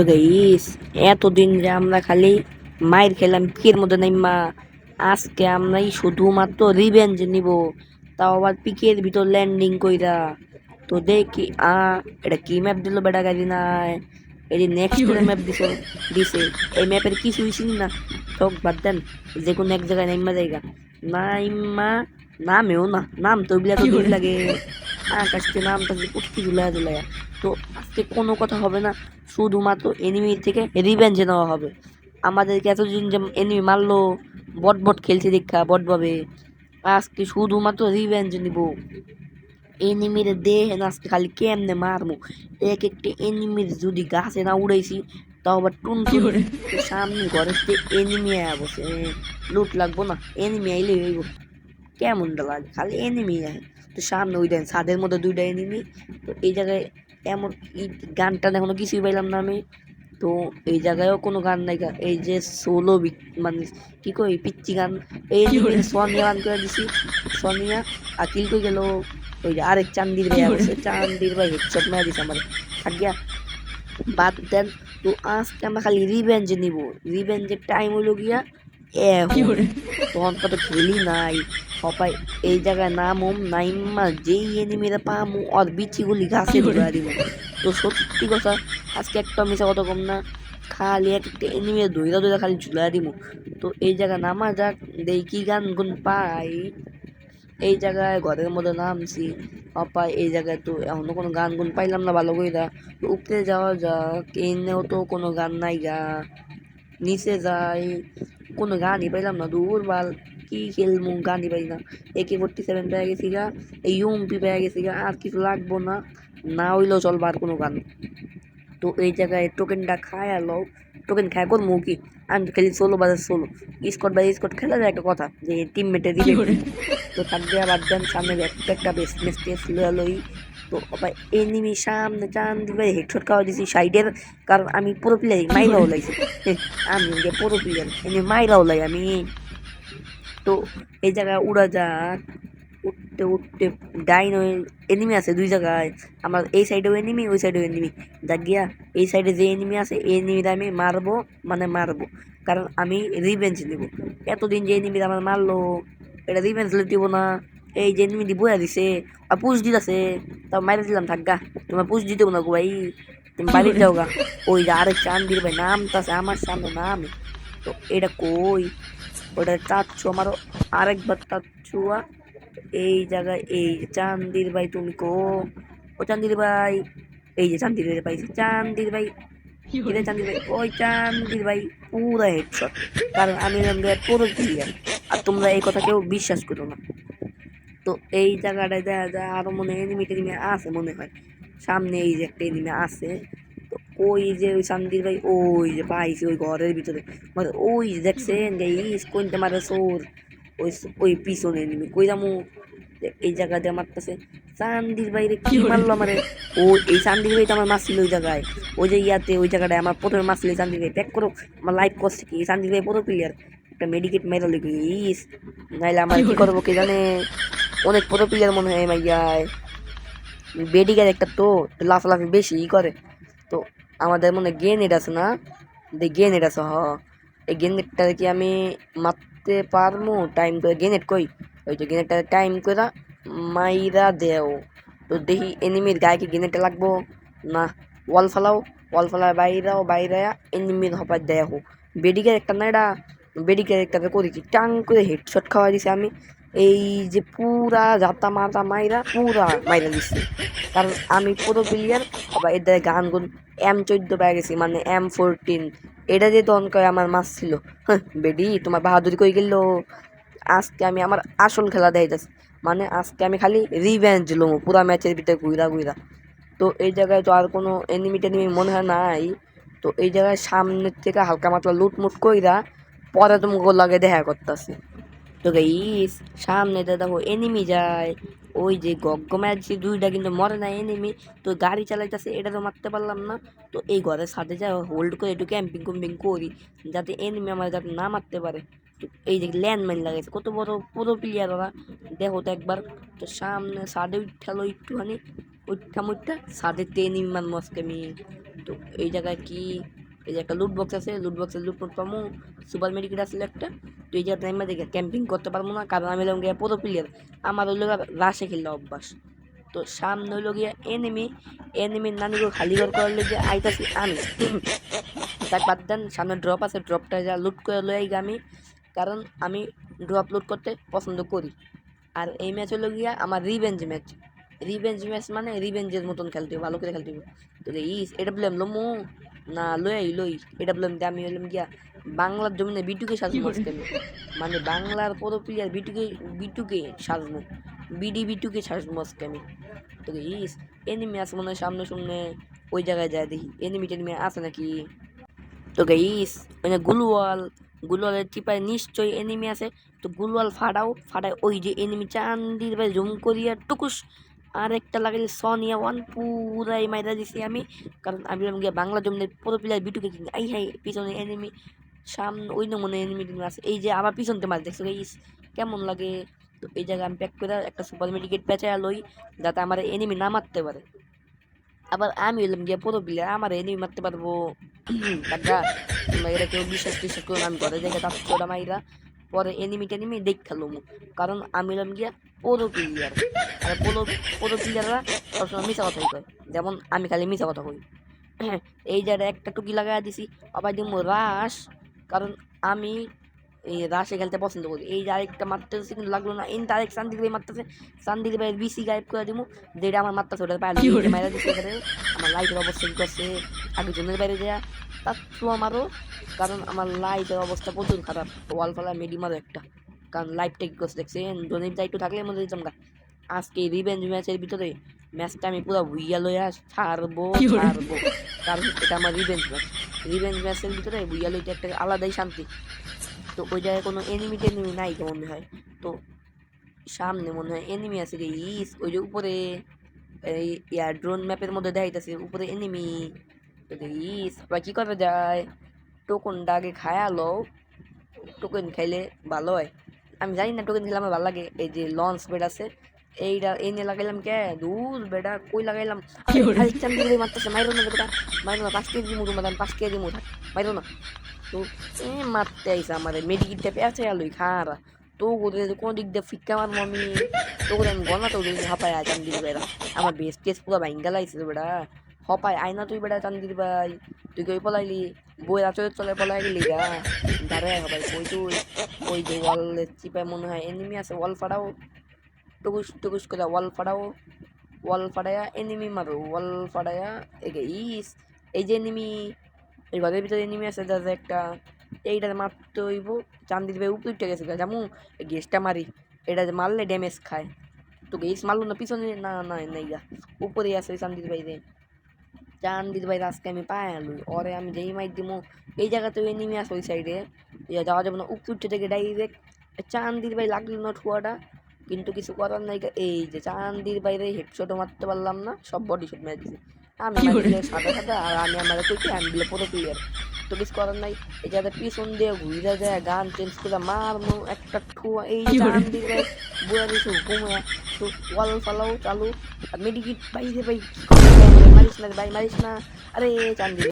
তো গাইস এতদিন যে আমরা খালি মায়ের খেলাম পিকের মধ্যে নাইমা আজকে আমরাই শুধুমাত্র রিভেঞ্জ নিব। তাও আবার পিকের ভিতর ল্যান্ডিং কইরা। তো দেখি আ এটা কি ম্যাপ দিল বেটা গাড়ি নাই? এই নেক্সট ম্যাপ দিছে দিছে। এই ম্যাপের কিছুই চিনি না। সব বাদ দেন যে কোনো এক জায়গায় নাইমা জায়গা। নাইমা নামেও না নাম তো ওইগুলা তো লাগে। আকাশকে নামটা যে কুটকি ঝুলায় ঝুলায়। তো আজকে কোনো কথা হবে না। শুধুমাত্র এনিমি থেকে রিভেঞ্জ নেওয়া হবে। আমাদেরকে এতদিন যে এনিমি মারলো বট বট খেলছে দেখা বট ভাবে আজকে শুধুমাত্র রিভেঞ্জ নিব। এনিমির দেহে না আজকে খালি কেমনে মারমু এক একটা এনিমির যদি গাছে না উড়াইছি তাও আবার টুন সামনে ঘরের এনিমি আয়া বসে লুট লাগবো না এনিমি আইলে হইব। কেমনটা লাগে? খালি এনিমি তো সামনে ওই দেন ছাদের মধ্যে দুইটা এনিমি তো এই জায়গায় এমন গানটা এখনও কিছুই পাইলাম না আমি। তো এই জায়গায়ও কোনো গান নাই। এই যে সোলো মানে কি কই পিচ্ছি গান। এই সোনিয়া গান করে দিছি। সোনিয়া আকিল কিল কই গেল? ওই যে আরেক চান্দির ভাই আছে চান্দির ভাই হেডশট মেরে দিছে আমার। থাকিয়া বাদ দেন তো আজকে আমরা খালি রিভেঞ্জ নিব। রিভেঞ্জের টাইম হলো গিয়া তখন কত খেলি নাই। সবাই এই জায়গায় নামুম নাইমা যেই এনিমিরা পামু আর বিচিগুলি ঘাসে ধরে দিব। তো সত্যি কথা আজকে একটা মিশা কত কম না খালি এক একটা এনিমি দইরা দইরা খালি ঝুলা দিব। তো এই জায়গায় নামা যাক দেই কি গান গুন পাই। এই জায়গায় ঘরের মধ্যে নামছি। অপা এই জায়গায় তো এখনও কোনো গান গুন পাইলাম না ভালো কইরা। তো উপরে যাওয়া যাক এনেও তো কোনো গান নাই গা। নিচে যাই কোনো গানই পাইলাম না। দূর বাল কি খেলমু গানই পাই না। একে ফোর্টি সেভেন পেয়ে গেছি গা এই ইউমপি পেয়ে গেছি গা আর কিছু লাগবো না। না হইলেও চলবে আর কোনো গান। তো এই জায়গায় টোকেনটা খায় আলো টোকেন খায় করব কি? আমি তো খেলি ষোলো বাজার ষোলো স্কট বাই স্কট খেলা যায় একটা কথা যে টিম টিমমেটে দিবে তো থাকবে আবার দেন সামনে একটা একটা বেস্ট ম্যাচ টেস্ট লই। তো এনিমি সামনে চান দিবে হেডশট খাওয়া দিছি সাইডের কারণ আমি পুরো প্লেয়ার মাইরাও লাইছি আমি যে পুরো প্লেয়ার এমনি মাইরাও লাই আমি। তো এই জায়গায় উড়া যাক, উঠতে উঠতে ডাইন এনিমি আছে দুই জায়গায়। আমার এই সাইডেও এনিমি ওই সাইডেও এনিমি যাক গিয়া, এই সাইডে যে এনিমি আছে, এই এনিমিটা আমি মারবো মানে মারবো। কারণ আমি রিভেঞ্জ নিব। এতদিন যে এনিমিটা আমার মারলো, এটা রিভেঞ্জ দিব না। এই যে এনিমিটি বয়া দিছে আর পুষ দিতেছে তাও মাইরে দিলাম থাকগা তোমার পুষ দিতে না গো ভাই তুমি বাড়ি যাও গা। ওই যে আরেক চান্দির ভাই, নাম নামতাছে আমার সামনে নাম। তো এটা কই ওটা চাচ্ছু আমারও আরেকবার চাচ্ছুয়া এই জায়গায় এই চান্দির ভাই, তুমি কো ও চান্দির ভাই, এই যে চান্দির ভাই চান্দির ভাই কিরে চান্দির ভাই ওই চান্দির ভাই পুরো হেডশট কারণ আমি পুরো আর তোমরা এই কথা কেউ বিশ্বাস করো না। তো এই জায়গাটায় দেখা যায় আরও মনে হয় এনিমি টেনিমি আছে মনে হয়। সামনে এই যে একটা এনিমি আছে। তো ওই যে ওই চান্দির ভাই ওই যে পাইছি ওই ঘরের ভিতরে। মানে ওই যে দেখছেন গাইস কোনটা মারে সোর ওই ওই পিছনে এনিমি। কই যামু? এই জায়গাতে আমার কাছে চান্দির বাইরে কি মারলো আমারে? ও এই চান্দির ভাই তো আমার মাছ ছিল ওই জায়গায়। ওই যে ইয়াতে ওই জায়গাটায় আমার প্রথমে মাছ ছিল চান্দির ভাই। প্যাক করো আমার লাইফ করছে কি? চান্দির ভাই পুরো প্লেয়ার একটা মেডিকেট মেরে লিখি ইস। নাইলে আমার কি করব কে জানে? অনেক পুরো প্লেয়ার মনে হয় মাইয়ায় বেডিকের একটা তো লাফ লাফালাফি বেশি ই করে। তো আমাদের মনে গেনেট আছে না? গেনেট আছে, হ। এই গেনেটটা কি আমি মারতে পারব টাইম করে গেনেট কই? ওই যে গেনেটটা টাইম করে মাইরা দেও। তো দেখি এনিমির গায়ে কি গেনেটটা লাগবো? না ওয়াল ফালাও ওয়াল ফালায় বাইরাও বাইরে এনিমির হপায় দেখো বেডিকের একটা না এটা বেডিকের একটাতে করি কি টাং করে হেডশট খাওয়া দিছে আমি। এই যে পুরা জাতা মাতা মাইরা পুরা মাইরা দিছি। কারণ আমি পুরো প্লেয়ার আবার এদের গান গুন এম চোদ্দ পেয়ে গেছি মানে এম ফোরটিন এটা যে তখন কয় আমার মাছ ছিল। হ্যাঁ, বেডি তোমার বাহাদুরি কই গেল? আজকে আমি আমার আসল খেলা দেখাইতেছি। মানে আজকে আমি খালি রিভেঞ্জ লমো পুরা ম্যাচের ভিতরে ঘুরা ঘুরা তো এই জায়গায় তো আর কোনো এনিমি টেনিমি মনে হয় নাই। তো এই জায়গায় সামনের থেকে হালকা মাত্রা লুটমুট কইরা পরে তোমাকে লাগে দেখা করতেছি। তো গাইস, সামনে দেখো এনিমি যায়। ওই যে গগ্গ ম্যাচ দুইটা কিন্তু মরে না এনিমি তো গাড়ি চালাইতেছে এটা তো মারতে পারলাম না। তো এই ঘরের সাথে যা হোল্ড করে একটু ক্যাম্পিং কুম্পিং করি, যাতে এনিমি আমার যাতে না মারতে পারে। তো এই যে ল্যান্ডমাইন লাগাইছে, কত বড় পুরো প্লেয়ার ওরা। দেখো তো একবার, তো সামনে সাদে উঠালো একটুখানি, উঠা মুঠা সাদে তে এনিমি মারমো আজকে আমি। তো এই জায়গায় কি এই যে একটা লুট বক্স আছে লুট বক্সে লুট ফুট পামু, সুপার মেডিকেট আসলে একটা তো এই জায়গায় আমি দেখে ক্যাম্পিং করতে পারব না, কারণ আমি গিয়ে পুরো প্লেয়ার আমার হইল রাশে খেললে অভ্যাস। তো সামনে হইল গিয়ে এনিমি এনিমির নানিগুলো খালি ঘর করার লেগে আইতাছি আমি। তাই বাদ দেন, সামনে ড্রপ আছে ড্রপটা যা লুট করে লই আমি, কারণ আমি ড্রপ লুট করতে পছন্দ করি। আর এই ম্যাচ হলো গিয়া আমার রিভেঞ্জ ম্যাচ রিভেঞ্জ ম্যাচ মানে রিভেঞ্জের মতন খেলতে হবে, ভালো করে খেলতে হবে। তো ইস এটা বললাম লমু। না, লই লই। এটা বললাম যে, আমি হলাম গিয়া, বাংলার জমিনে বিটুকে সাজবো আজকে মানে বাংলার পুরো প্লেয়ার বিটুকে বিটুকে সাজবো। বিডি বিটুকে সাজবো আজকে আমি। তো ইস এনিমি আছে মনে হয় সামনে সামনে, ওই জায়গায় যায় দেখি। এনিমি টেনিমি আছে নাকি? তো গাইস মানে গুলওয়াল গুলওয়ালের টিপায় নিশ্চয়ই এনিমি আছে। তো গুলওয়াল ফাটাও, ফাটায় ওই যে এনিমি চান্দির ভাই জুম করিয়া টুকুস আর একটা লাগাইলে সনিয়া ওয়ান, পুরাই মাইরা দিছি আমি। কারণ আমি গিয়ে বাংলা জমিনের পুরো প্লেয়ার বিটুকে কিনে আই হাই পিছনে এনিমি সামনে ওই মনে এনিমি আছে। এই যে আবার পিছনতে মাছ দেখছ গাইস কেমন লাগে? তো এই জায়গায় আমি প্যাক করে একটা সুপার মেডিকেট পেঁচায় লই, যাতে আমার এনিমি না মারতে পারে। আবার আমি হলাম গিয়ে পুরো প্লেয়ার আমার এনিমি মারতে পারব। এরা কেউ বিশ্বাস টিশ্বাস করো আমি ঘরে জায়গায় তাপ করে মাইরা। পরে এনিমি টেনিমি দেখ খেলো কারণ আমি হলাম গিয়া পুরো প্লেয়ার আর পুরো পুরো প্লেয়াররা সবসময় মিশা কথাই কয়। যেমন আমি খালি মিশা কথা কই। এই জায়গায় একটা টুকি লাগাই দিছি আবার দিব রাস কারণ আমি এই রাশে খেলতে পছন্দ করি। এই যে আরেকটা মারতেছে কিন্তু লাগল না। এই আরেক সান্দির ভাই মারতেছে। সান্দির ভাইয়ের বিসি গায়েব করে দিব যেটা আমার মারতেছে ওটা পায়ে মারা দিচ্ছে আমার লাইটের অবস্থা করছে আগে জনের বাইরে যা থ্রু আমারও কারণ আমার লাইটের অবস্থা প্রচুর খারাপ। ওয়াল ফালা মেডি মারো একটা। কারণ লাইফটা কি করছে দেখছেন জনের একটু থাকলে মনে দিতাম গা আজকে রিভেঞ্জ ম্যাচের ভিতরে ম্যাচটা আমি পুরো ভুইয়া লইয়া ছাড়বো ছাড়বো। কারণ এটা আমার রিভেঞ্জ ম্যাচ রিভেঞ্জ ম্যাচের ভিতরে ভুইয়া লইতে একটা আলাদাই শান্তি। তো ওই জায়গায় কোনো এনিমি টেনিমি নাই তো মনে হয়। তো সামনে মনে হয় এনিমি আছে রে ইস ওই যে উপরে এই ইয়া ড্রোন ম্যাপের মধ্যে দেখাইতেছে উপরে এনিমি আবার কি করা যায়? টোকন টোকনটা আগে খায়ালো টোকেন খাইলে ভালো হয়। আমি জানি না টোকেন খেলে আমার ভালো লাগে। এই যে লঞ্চ বেড আছে এইটা এই নিয়ে লাগাইলাম কে? দূর বেটা কই লাগাইলাম? মারতেছে। মাইরো না বেটা মাইরো না পাঁচ কেজি মুঠো মাদান পাঁচ কেজি মুঠা মাইরো না। তো এ মারতে আইসা আমার। মেডিকিটটা পেঁচে আলোই খারা। তো ওদের কোনো দিক দিয়ে ফিক্কা মারবো আমি। তো করে আমি গনা তো ওদের হাঁপায় চান্দির বেড়া আমার বেশ কেস পুরো ভাইঙ্গা লাইছে বেড়া হপায় আয় না তুই বেড়া চান্দির ভাই। তুই কই পলাইলি? বই আচরের চলে পলাই গেলি গা দাঁড়ায় হবাই কই তুই? ওই যে ওয়াল চিপায় মনে হয় এনিমি আছে, ওয়াল ফাড়াও। টুকুস টুকুস করে ওয়াল ফাড়াও। ওয়াল ফাড়ায়া এনিমি মারো, ওয়াল ফাড়ায়া এগে, ইস, এই যে এনিমি এই ঘরের ভিতরে এনিমি আছে দাদা একটা, এইটা মারতে হইব চান্দির ভাই উপরে উঠে গেছে যেমন গেসটা মারি, এটা মারলে ড্যামেজ খায়। তো গেস মারলো না, পিছনে, না না, নাই গা। উপরে আছে চান্দির ভাই রে চান্দির ভাই আজকে আমি পায় আলু ওরে আমি যেই মাইক দিমু এই জায়গাতে এনিমি আছে ওই সাইডে যাওয়া যাবে না উপরে উঠে থেকে ডাইরেক্ট চান্দির ভাই লাগল না ঠুয়াটা। কিন্তু কিছু করার নাই এই যে চান্দির বাইরে হেডশটও মারতে পারলাম না সব বডি শট মেরে দিছি। আমি সাদা সাদা আর আমি আমার কইছি আমি দিলে পুরো প্লেয়ার তো কিছু করার নাই এই যাতে পিছন দিয়ে ঘুরে যায় গান চেঞ্জ করে মারমু একটা ঠুয়া এই চান্দির ভাই বুয়া দিছে হুকুমে তো ওয়াল ফালাও চালু আর মেডিকিট বাইরে ভাই কি করতে মারিস না রে ভাই মারিস না আরে চান্দির